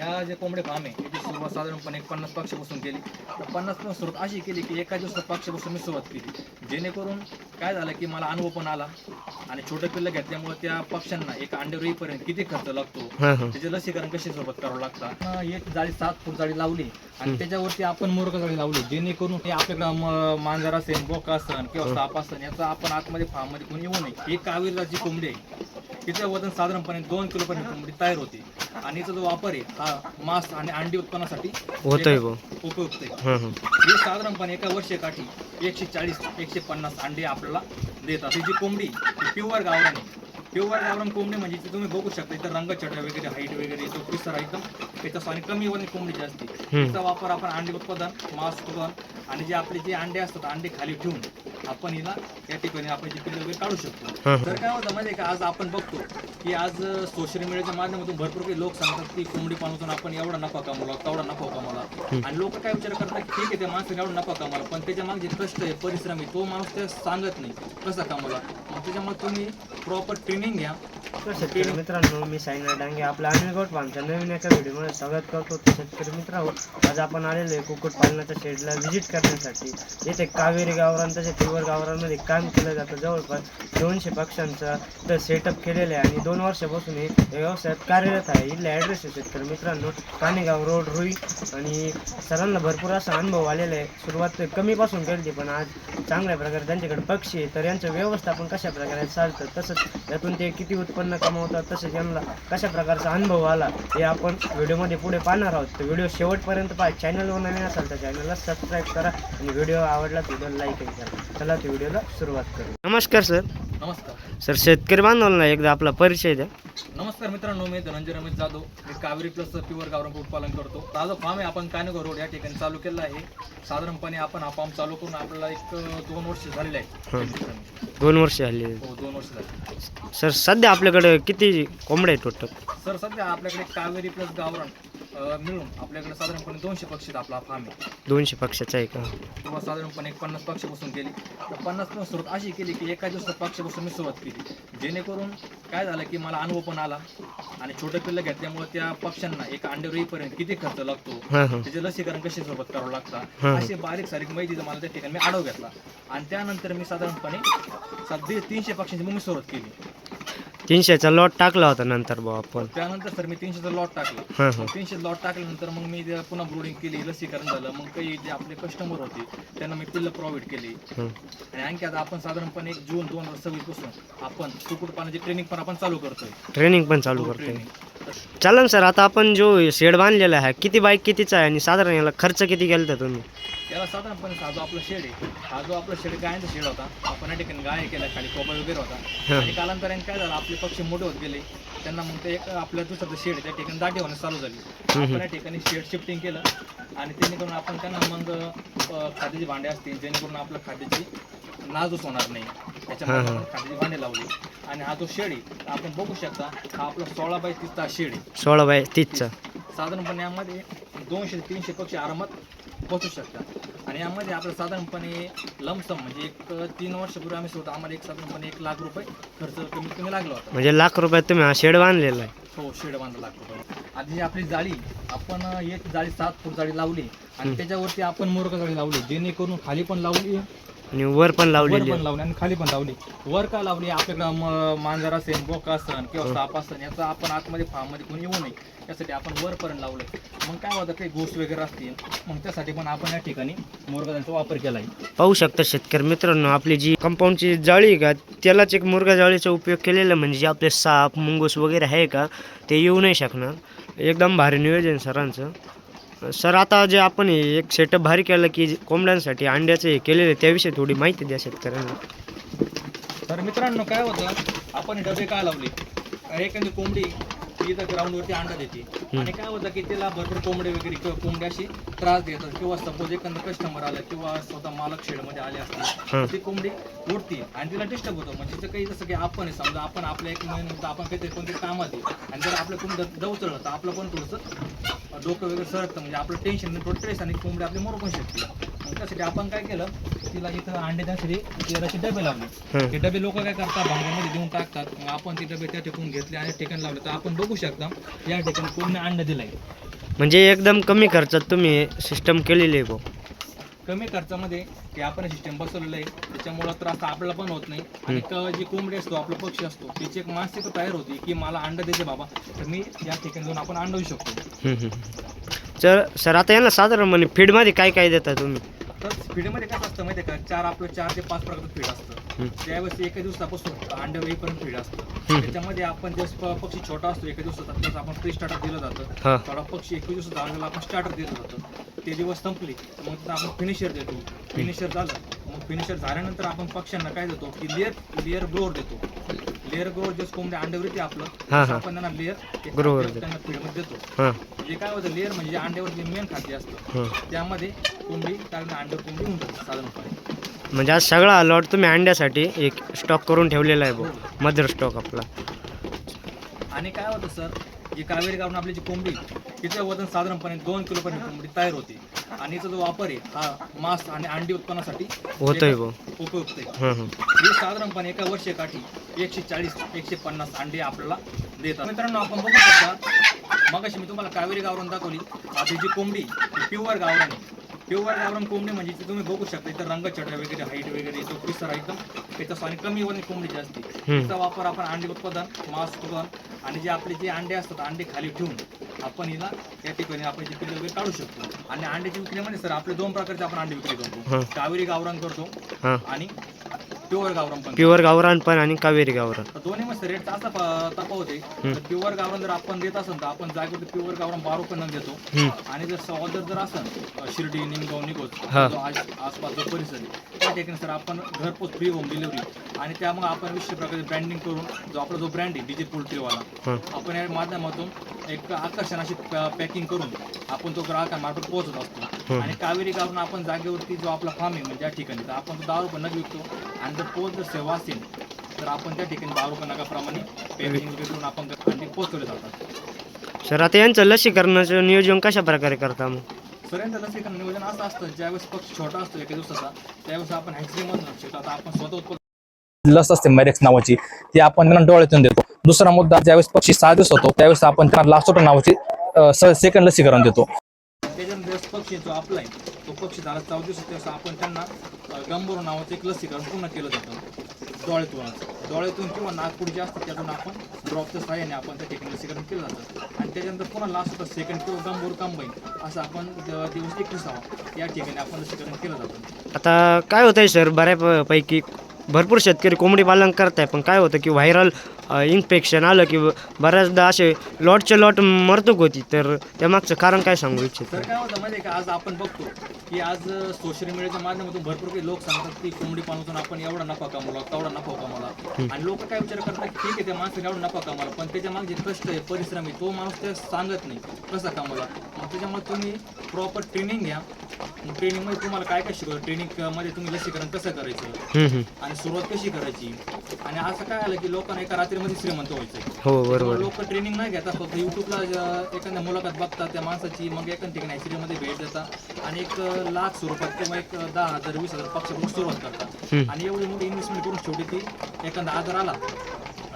या जे कोंबडे फार्म आहे याची सुरुवात साधारणपणे एक पन्नास पक्षापासून केली. तर पन्नास पण सुरुवात अशी केली की एका दिवसात पक्षापासून मी सुरुवात केली. जेणेकरून काय झालं की मला अनुभव पण आला आणि छोटं पिल्लं घेतल्यामुळे त्या पक्ष्यांना एक अंडे येईपर्यंत किती खर्च लागतो त्याचे लसीकरण कशी सोबत करावं लागतं? एक जाळी सात फूट जाळी लावली आणि त्याच्यावरती आपण मुरग जाळी लावली जेणेकरून हे आपल्याकडं मांजर असेल बोका असेल किंवा साप असेल याचा आपण आतमध्ये फार्ममध्ये कोणी येऊ नये. ही कावीरची कोंबडी आहे तिचं वजन साधारणपणे दोन किलो पर्यंत कोंबडी तयार होते. आणि याचा जो वापर आहे हा मांस आणि अंडी उत्पन्नासाठी होतोय भाऊ उपयुक्त आहे. हे साधारणपणे एका वर्षाकाठी एकशे चाळीस एकशे पन्नास अंडे आपल्याला देतात. ही जी कोंबडी प्युअर गावरान आहे. प्युअर गावरान कोंबडी म्हणजे इथे तुम्ही बघू शकता इथं रंगछटा वगैरे हाईट वगैरे तो पिसर एकदम त्याचा कमी वजन कोंबडीची असते त्याचा वापर आपण अंडे उत्पादन मांस उत्पादन आणि जे आपले जे अंडे असतात अंडे खाली ठेवून आपण हिला या ठिकाणी आपण जे पिल्ले वगैरे काढू शकतो. तर काय होतं म्हणजे का आज आपण बघतो की आज सोशल मीडियाच्या माध्यमातून भरपूर काही लोक सांगतात की कोंबडी पालनातून आपण एवढा नफा कमवला तेवढा नफा कमवला. आणि लोक काय विचार करतात ठीक आहे त्या माणसाने एवढा नफा कमवला पण त्याच्यामागे जे कष्ट आहे परिश्रम आहे तो माणूस ते सांगत नाही कसा कमवला? मग त्याच्यामुळे तुम्ही प्रॉपर ट्रेनिंग घ्या शेतकरी मित्रांनो मी साईनाथ डांगे आपल्या गोट फार्मच्या नवीन एका व्हिडिओमध्ये स्वागत करतो. तर शेतकरी मित्रांनो आज आपण आलेलो आहे कुक्कुटपालनाच्या शेडला व्हिजिट करण्यासाठी. येथे कावेरी गावरान तसेच तिवर गावरांमध्ये काम केलं जातं जवळपास दोनशे पक्ष्यांचा तर सेटअप केलेलं आहे. आणि दोन वर्षापासून हे व्यवसायात कार्यरत आहे. इथला ॲड्रेस आहे शेतकरी मित्रांनो कानेगाव रोड रुई. आणि सरांना भरपूर असा अनुभव आलेला आहे. सुरुवात कमीपासून केली पण आज चांगल्या प्रकारे त्यांच्याकडे पक्षी आहे. तर यांचं व्यवस्थापन कशा प्रकारे चालतं तसंच यातून ते किती उत्पन्न कमावतात तसंच यांना कशा प्रकारचा अनुभव आला हे आपण व्हिडिओमध्ये पुढे पाहणार आहोत. तर व्हिडिओ शेवटपर्यंत पहा. चॅनलवर नवीन असाल तर चॅनलला सबस्क्राईब करा आणि व्हिडिओ आवडला तर व्हिडिओला लाईक करा. चला तर व्हिडिओला सुरुवात करू. नमस्कार सर नमस्कार. सर शेतकरी बांधवांना एकदा आपला परिचय द्या. नमस्कार मित्रांनो मी धनंजय रमेश जाधव. मी कावेरी प्लस प्युअर गावरान उत्पादन करतो. माझं फार्म आहे आपण कानेगाव रोड या ठिकाणी चालू केलं आहे. साधारणपणे आपण हा फार्म चालू करून आपल्याला एक दोन वर्ष झालेले आहे दोन वर्ष झाली. हो दोन वर्ष झाले. सर सध्या आपल्याकडे किती कोंबड्या आहे टोटल सर सध्या आपल्याकडे कावेरी प्लस गावरान अं, मिळून आपल्याकडे साधारणपणे दोनशे पक्षी आपला फार्म आहे. दोनशे पक्षाचा आहे का? किंवा साधारणपणे एक पन्नास पक्षापासून केली. तर पन्नास पण सुरुवात अशी केली की एका दिवसात पक्षापासून मी सुरुवात केली. जेणेकरून काय झालं की मला अनुभव पण आला आणि छोटं पिल्लं घेतल्यामुळे त्या पक्ष्यांना एक अंडे येईपर्यंत किती खर्च लागतो? त्याचे लसीकरण कशी सोबत करावं लागतं. असे बारीक सारीक माहिती मला त्या ठिकाणी मी आढाव घेतला. आणि त्यानंतर मी साधारणपणे सध्या तीनशे पक्षांची मग मी सुरुवात केली. तीनशेचा लॉट टाकला होता नंतर भाऊ आपण. त्यानंतर सर मी तीनशेचा लॉट टाकला. हां हां. तीनशे लॉट टाकल्यानंतर मग मी ते पुन्हा ब्रोडिंग केली लसीकरण झालं. मग काही जे आपले कस्टमर होते त्यांना मी पिल्लं प्रोव्हाइड केली. हं. आणि आणखी आता आपण साधारणपणे एक जून दोन हजार सव्वीसपासून आपण कुक्कुटपालनाची ट्रेनिंग पण आपण चालू करतोय. ट्रेनिंग पण चालू करतोय. चालन सर आता आपण जो शेड बांधलेला आहे किती बाईक कितीचा आहे आणि साधारण याला खर्च किती केला तुम्ही? याला साधारणपणे हा जो आपला शेड आहे हा जो आपला शेड गायांचा शेड होता. आपण या ठिकाणी गाय केला खाली कोबा वगैरे होता. आणि कालांतराने काय झालं आपले पक्षी मोठे होत गेले. त्यांना मग ते एक आपल्या दुसरं शेड त्या ठिकाणी दाटी होण्यास चालू झाली. आपण या ठिकाणी शेड शिफ्टिंग केलं. आणि जेणेकरून आपण त्यांना मग अ, खाद्याची भांडे असतील जेणेकरून आपल्या खाद्याची नाजूक होणार नाही. त्याच्यामुळे आपण खाद्याची भांडे लावली. आणि हा जो शेड आहे आपण बघू शकता हा आपला सोळा बाय तीसचा शेड आहे. सोळा बाय तीसचा. साधारणपणे यामध्ये दोनशे ते तीनशे पक्षी आरामात पोचू शकतात. आणि यामध्ये आपलं साधारणपणे लमसम म्हणजे एक तीन वर्षापूर्वी आम्ही स्वतः आम्हाला एक साधारणपणे एक लाख रुपये खर्च कमीत कमी लागला होता. म्हणजे लाख रुपयात तुम्ही हा शेड बांधलेला आहे. हो शेड बांधा लाख रुपये. आधी आपली जाळी आपण एक जाळी सात फूट जाळी लावली आणि त्याच्यावरती आपण मुरग जाळी लावली जेणेकरून खाली पण लावली आणि वर पण वर लावलेली लावली आणि खाली पण लावली. वर का लावली? आपल्याकडं म- मांजर असेल बोका असेल किंवा साप असेल याचा आपण आतमध्ये फार्ममध्ये कोणी येऊ नये. त्यासाठी आपण वरपर्यंत लावलं. मग काय होतं काही गोष्ट वगैरे असतील मग त्यासाठी पण आपण या ठिकाणी मुरगाचा वापर केला आहे पाहू शकता शेतकरी मित्रांनो आपली जी कंपाऊंडची जाळी आहे का त्यालाच एक मुर्गा जाळीचा उपयोग केलेला म्हणजे जे आपले साप मुंगूस वगैरे आहे का ते येऊ नाही शकणार. एकदम भारी नियोजन सरांचं. सर आता जे आपण हे एक सेटअप भारी केलं की जे कोंबड्यांसाठी अंड्याचे हे केलेलं आहे त्याविषयी थोडी माहिती द्या शेतकऱ्यांना. तर मित्रांनो काय होतं? आपण हे डबे का लावले? एखादी कोंबडी. ती इथं ग्राउंडवरती अंडा देते. आणि काय होतं की तिला भरपूर कोंबडे वगैरे किंवा कोंबडी अशी त्रास देतात. किंवा सपोज एखादा कस्टमर आला किंवा स्वतः मालक शेडमध्ये आले हं. असतील ती कोंबडी उडती आणि तिला डिस्टर्ब होतं. म्हणजे काही जसं की आपण आहे समजा आपण आपल्या एक महिन्यात आपण काहीतरी कोणतरी कामात आहे आणि जर आपलं कोंबडी दवचळलं तर आपलं पण थोडंसं डोकं वगैरे सरकतं. म्हणजे आपलं टेन्शन थोडं स्ट्रेस आणि कोंबडी आपली मरू पण शकते. त्यासाठी आपण काय केलं तिला इथं अंडे त्यासाठी तेलाचे डबे लावले. हं. ते डबे लोक काय करतात भांड्यामध्ये देऊन टाकतात. मग आपण ते डबे त्या ठिकाणी घेतले आणि ठिकाणी लावले. तर आपण बघू शकता या ठिकाणी पूर्ण अंड दिलंय. म्हणजे एकदम कमी खर्चात तुम्ही सिस्टम केलेली आहे भाऊ कमी खर्चामध्ये हे आपण सिस्टम बसवलेलं आहे. त्याच्यामुळं त्रास आपल्याला पण होत नाही. आणि क- जी कोंबडी असतो आपला पक्षी असतो त्याची एक मानसिकता तयार होती की मला अंड देते बाबा. तर मी या ठिकाणी जाऊन आपण अंडवू शकतो. तर सर आता यांना साधारणपणे फीडमध्ये काय काय देता तुम्ही? तर फीडमध्ये कसं असतं माहिती आहे का? चार आपलं चार ते पाच प्रकारचं फीड असतं. त्यावेळेस एका दिवसापासून अंडे वेळीपर्यंत फीड असतं. त्याच्यामध्ये आपण जस पक्षी छोटा असतो एका दिवसाचा त्यास आपण प्री स्टार्टर दिलं. जातं. थोडा पक्षी एकवीस दिवस झाला आपण स्टार्टर दिलं जातं. ते दिवस संपले मग आपण फिनिशर देतो. फिनिशर झालं मग फिनिशर झाल्यानंतर आपण पक्ष्यांना काय देतो की लेअर लेअर ग्रोअर देतो. लेअर ग्रोअर जे कोंबडे अंड्यावर येते आपलं तसं. आपण त्यांना लेअर देतो. त्यांना फीडमध्ये देतो. हां. जे काय होतं? लेअर म्हणजे अंड्यावर जे मेन खाद्य असतं त्यामध्ये कोंबडी कारण अंडे म्हणजे आज सगळा लॉट तुम्ही अंड्यासाठी एक स्टॉक करून ठेवलेला आहे भाऊ मदर स्टॉक आपला. आणि काय होतं सर जी कावेरी गावून आपली जी कोंबडी तिचं वजन साधारणपणे दोन किलोपर्यंत कोंबडी तयार होते. आणि याचा जो वापर आहे हा मांस आणि अंडी उत्पन्नासाठी होतोय भाऊ उपयुक्त आहे. हां हां. हे साधारणपणे एका वर्षाकाठी एकशे चाळीस एकशे पन्नास अंडे आपल्याला देतात. मित्रांनो आपण बघू शकता मग मी तुम्हाला कावेरी गावरान दाखवली आता जी कोंबडी प्युअर गावरान आहे. प्युअर गावरान कोंबडी म्हणजे ती तुम्ही बघू शकता इथं रंगछटा वगैरे हाईट वगैरे तो पिसरा एकदम त्याचा आणि कमी वजन कोंबडी असते. त्याचा वापर आपण अंडे उत्पादन मांस उत्पादन आणि जे आपले जे अंडे असतात अंडे खाली ठेवून आपण हिला या ठिकाणी आपण जे पिल्ले वगैरे काढू शकतो. आणि अंड्याची विक्रीमध्ये सर आपले दोन प्रकारचे आपण अंडे विक्री करतो. कावेरी गावरान करतो आणि प्युअर गावरान पण. प्युअर गावरान पण आणि कावेरी गावरान. दोन्ही मध्ये रेटचा असा प- तफावत आहे. तर प्युअर गावरान जर आपण देत असेल तर आपण जागेवरती प्युअर गावरान बारा नग देतो. आणि जर सॉदर जर असेल शिर्डी निमगाव निघोज आसपास जो परिसर आहे त्या ठिकाणी सर आपण घरपोच फ्री होम डिलिव्हरी आणि त्यामुळे आपण विशिष्ट प्रकारे ब्रँडिंग करून जो आपला जो ब्रँड आहे डीजे पोल्ट्रीवाला आपण या माध्यमातून एक आकर्षण अशी पॅकिंग करून आपण तो ग्राहकांमार्फत पोहोचत असतो. आणि कावेरी गावून आपण जागेवरती जो आपला फार्म आहे म्हणजे या ठिकाणी तर आपण तो दहा रुपये नग विकतो आणि जर पोच जर सेवा असेल तर आपण त्या ठिकाणी दहा रुपये नगाप्रमाणे पॅकेजिंग करून आपण अंडी पोचवले जातात. सर आता यांचं लसीकरणाचं नियोजन कशा प्रकारे करता मग? सगळ्यांचं लसीकरण नियोजन असं असतं ज्यावेळेस पक्ष छोटा असतो एका दिवसाचा त्यावेळेस आपण शेतात आता आपण स्वतः उत्पादन लस असते मॅरेक्स नावाची ती आपण त्यांना डोळ्यातून देतो. दुसरा मुद्दा ज्यावेळेस पक्षी सहा दिवस होतो त्यावेळेस आपण त्यांना लासोटा नावाची सेकंड लसीकरण देतो. त्याच ज्यावेळेस पक्षी जो आपला आहे तो पक्षी झाला चौदा दिवस त्यावेळेस आपण त्यांना गंभीर नावाचं एक लसीकरण पूर्ण केलं जातं. डोळ्यातूनच. डोळ्यातून किंवा नागपूर जे असतं त्यातून आपण ड्रॉपच्या सहाय्याने आपण त्या ठिकाणी लसीकरण केलं जातं. आणि त्याच्यानंतर पुन्हा लास्ट होतं सेकंड किंवा गंभोर कंबाईन असं आपण दिवस एकविसावा या ठिकाणी आपण लसीकरण केलं जातं. आता काय होतंय सर? बऱ्यापैकी भरपूर शेतकरी कोंबडी पालन करताय पण काय होतं की व्हायरल इन्फेक्शन आलं की बऱ्याचदा असे लॉटचे लॉट मरतूक होती. तर त्यामागचं कारण काय सांगू इच्छित तर काय होतं माहिती आहे का? आज आपण बघतो की आज सोशल मीडियाच्या माध्यमातून भरपूर काही लोक सांगतात की कोंबडी पालनातून आपण एवढा नफा कमवला तेवढा नफा कमवला आणि लोक काय विचार करतात की ठीक आहे त्या माणसाने एवढा नफा कमवला पण त्याच्यामागे जे कष्ट आहे परिश्रम आहे तो माणूस ते सांगत नाही कसा कमवला. मग त्याच्यामुळे तुम्ही प्रॉपर ट्रेनिंग घ्या. ट्रेनिंगमध्ये तुम्हाला काय काय शिकवलं? ट्रेनिंगमध्ये तुम्ही लसीकरण कसं करायचं? हम्म. आणि सुरुवात कशी करायची? आणि असं काय आलं की लोकांना एका रात्रीमध्ये श्रीमंत व्हायचं? हो बरोबर. लोक ट्रेनिंग नाही घेतात फक्त युट्यूबला एखाद्या मुलाखत बघतात त्या माणसाची मग एखाद्या ठिकाणी ॲक्सिडेंटमध्ये भेट देतात. आणि एक अं, लाख स्वरूपात किंवा एक अं, दहा हजार वीस हजार पक्षाकडून सुरुवात करतात. हम्म. आणि एवढी मोठी इन्व्हेस्टमेंट करून शेवटी ती एखादा आजार आला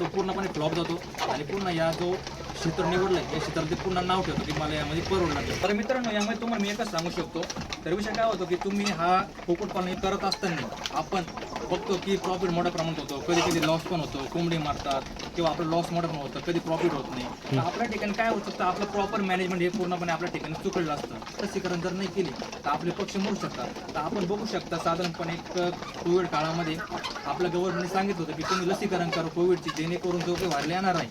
तो पूर्णपणे फ्लॉप जातो. आणि पुन्हा या जो क्षेत्र निवडलं या क्षेत्रात ते पुन्हा नाव ठेवतो की मला यामध्ये परवडलं तर मित्रांनो यामध्ये तुम्हाला मी एकच सांगू शकतो. तर विषय काय होतो की तुम्ही हा कुक्कुटपालन करत असताना आपण बघतो की प्रॉफिट मोठ्या प्रमाणात होतो. कधी कधी लॉस पण होतो. कोंबडी मारतात किंवा आपलं लॉस मोठं पण होतं. कधी प्रॉफिट होत नाही. तर आपल्या ठिकाणी काय होतं? तर आपलं प्रॉपर मॅनेजमेंट हे पूर्णपणे आपल्या ठिकाणी चुकलेलं असतं. लसीकरण जर नाही केली तर आपले पक्ष मरू शकतात. तर आपण बघू शकता साधारणपणे एक कोविड काळामध्ये आपल्या गव्हर्नमेंटने सांगितलं होतं की तुम्ही लसीकरण करा कोविडची जेणेकरून जो काही व्हायरल येणार आहे.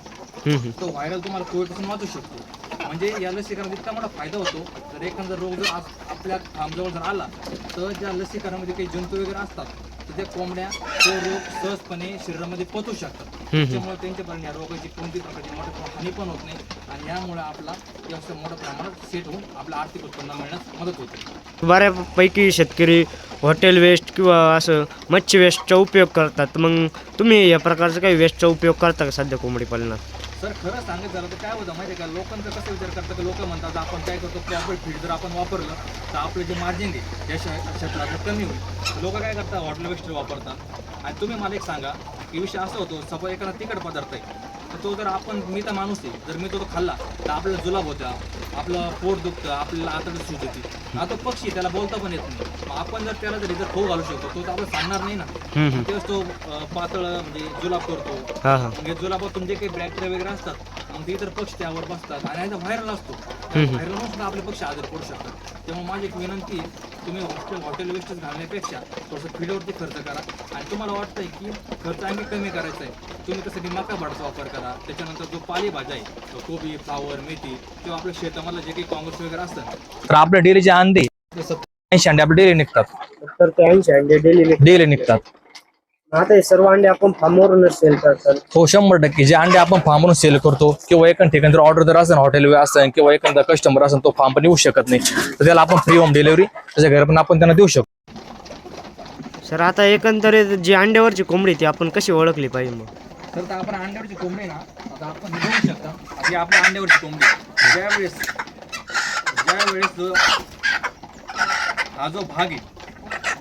तो व्हायरल तुम्हाला कोविडपासून वाचू शकतो. म्हणजे या लसीकरणात इतका मोठा फायदा होतो. तर एखादा रोग जर आपल्या आमजवळ जर आला तर ज्या लसीकरणामध्ये काही जंतू वगैरे असतात त्या कोंबड्या तो रोग सहजपणे शरीरामध्ये पचू शकतात. त्याच्यामुळे त्यांच्यापर्यंत या रोगाची कोणती प्रकारची मोठ्या प्रमाणात हानी पण होत नाही आणि यामुळे आपला व्यवसाय मोठ्या प्रमाणात सेट होऊन आपलं आर्थिक उत्पन्न मिळण्यास मदत होते. बऱ्यापैकी शेतकरी हॉटेल वेस्ट किंवा असं मच्छी वेस्टचा उपयोग करतात. मग तुम्ही या प्रकारचा काही वेस्टचा उपयोग करता का सध्या कोंबडी पालनात? सर खरं सांगत झालं तर काय होतं माहिती आहे का? लोकांचा कसं विचार करतात की? लोक म्हणतात आपण काय करतो प्रॉपर फीड जर आपण वापरलं तर आपलं जे मार्जिन आहे या श- कमी होईल. लोक काय करतात? हॉटेल वेस्टर वापरतात. आणि तुम्ही मला एक सांगा की विषय असा होतो सपोज एखादा तिखट पदार्थ आहे तर तो जर आपण मी तर माणूस आहे जर मी तो खाल्ला तर आपल्याला जुलाब होत्या आपलं पोट दुखतं आपल्याला आतड सूज होती आता तो पक्षी त्याला बोलता पण येत नाही. मग आपण जर त्याला जर इथं खाऊ घालू शकतो तो तर आपल्याला सांगणार नाही ना. तेव्हाच तो पातळ म्हणजे जुलाब करतो. मग जुलाबातून जे काही बॅक्टेरिया वगैरे असतात मग ते इतर पक्षी त्यावर बसतात. आणि याचा व्हायरल असतो. व्हायरल सुद्धा आपले पक्षी आजार पडू शकतात. त्यामुळे माझी एक विनंती आहे तुम्ही हॉस्टेल हॉटेल वेस्टेज घालण्यापेक्षा थोडंसं फीडवरती खर्च करा. आणि तुम्हाला वाटतंय की खर्च आणखी कमी करायचा आहे. तुम्ही त्यासाठी मका भाडाचा वापर करा. त्याच्यानंतर जो पालेभाज्या आहे तो कोबी फ्लावर मेथी किंवा आपल्या शेतामधलं जे काही काँग्रेस वगैरे असतं तर आपल्या डेलीचे अंडे ऐंशी अंडे आपले डेली निघतात. तर ते ऐंशी अंडे डेली डेली निघतात. आता हे सर्व अंडे आपण फार्मवरूनच सेल करतात. हो शंभर टक्के. जे अंडे आपण फार्मवरून सेल करतो किंवा एखाद ठिकाणी जर ऑर्डर जर असेल हॉटेल असेल किंवा एखादा कस्टमर असेल तो फार्म पण येऊ शकत नाही. तर त्याला आपण फ्री होम डिलिव्हरी त्याच्या घरी पण आपण त्यांना देऊ शकतो. सर आता एकंदरीत जी अंड्यावरची कोंबडी ती आपण कशी ओळखली पाहिजे मग? तर आता आपण अंड्यावरची कोंबडी ना आता आपण हे बघू शकता. आता ही आपल्या अंड्यावरची कोंबडी आहे. ज्यावेळेस ज्यावेळेस जो हा जो भाग आहे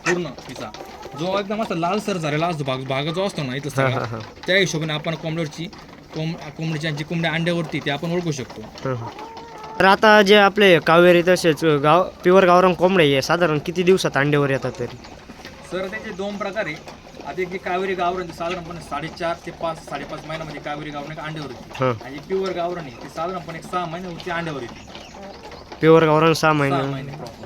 पूर्ण तिचा जो एकदम असा लालसर झालेला असतो भाग भाग जो असतो ना इथं हा, सगळा हा. त्या हिशोबाने आपण कोंबडीवरची कोंब कोंबडीची जी कोंबडी अंड्यावरती ते आपण ओळखू शकतो. तर आता जे आपले कावेरी तसेच गाव प्युअर गावरान कोंबडे आहे साधारण किती दिवसात अंड्यावर येतात तरी सर त्याचे दोन प्रकार आहे आता एक जी कावेरी गावरण ती साधारणपणे साडेचार ते पाच साडेपाच महिन्यामध्ये कावेरी गावरण एक अंड्यावर येते. हां. आणि प्युअर गावरण आहे ती साधारणपणे एक सहा महिन्यावरती अंड्यावर येते. प्युअर गावरान सहा सहा महिने महिने proper.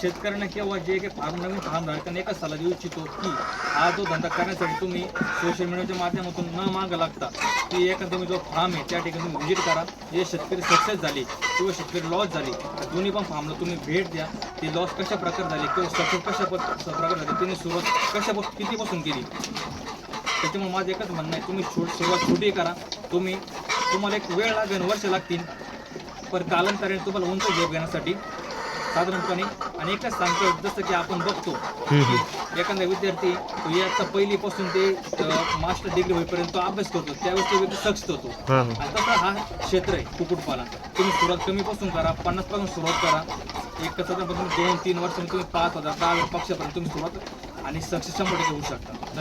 शेतकऱ्यांना किंवा जे काही फार्म नवीन फार्म धारकांना एकच सल्ला देऊ इच्छितो की हा जो धंदा करण्यासाठी तुम्ही सोशल मीडियाच्या माध्यमातून न मागं लागता की एखादा तुम्ही जो फार्म आहे त्या ठिकाणी तुम्ही व्हिजिट करा. जे शेतकरी सक्सेस झाले किंवा शेतकरी लॉस झाली दोन्ही पण फार्मला तुम्ही भेट द्या. ती लॉस कशा प्रकारे झाली किंवा सक्सेस कशा प्रकार झाले झाली त्यांनी सुरुवात कशा कितीपासून केली? त्याच्यामुळे माझं एकच म्हणणं आहे तुम्ही छोट सुरुवात छोटी करा. तुम्ही तुम्हाला एक वेळ लागेल वर्ष लागतील. पण कालांतराने तुम्हाला उंच जॉब घेण्यासाठी साधारणपणे आणि एकच सांगतो जसं की आपण बघतो. की एखादा विद्यार्थी याचा पहिलीपासून ते मास्टर डिग्री होईपर्यंत अभ्यास करतो त्यावेळेस तो व्यक्ती सक्सेस होतो. आणि तसा हा क्षेत्र आहे कुक्कुटपालन तुम्ही सुरुवात कमीपासून करा पन्नासपासून सुरुवात करा. एक साधारणपणे तुम्ही दोन तीन वर्ष तुम्ही पाच हजार दहा हजार पक्षापर्यंत तुम्ही सुरुवात आणि टक्के होऊ शकता.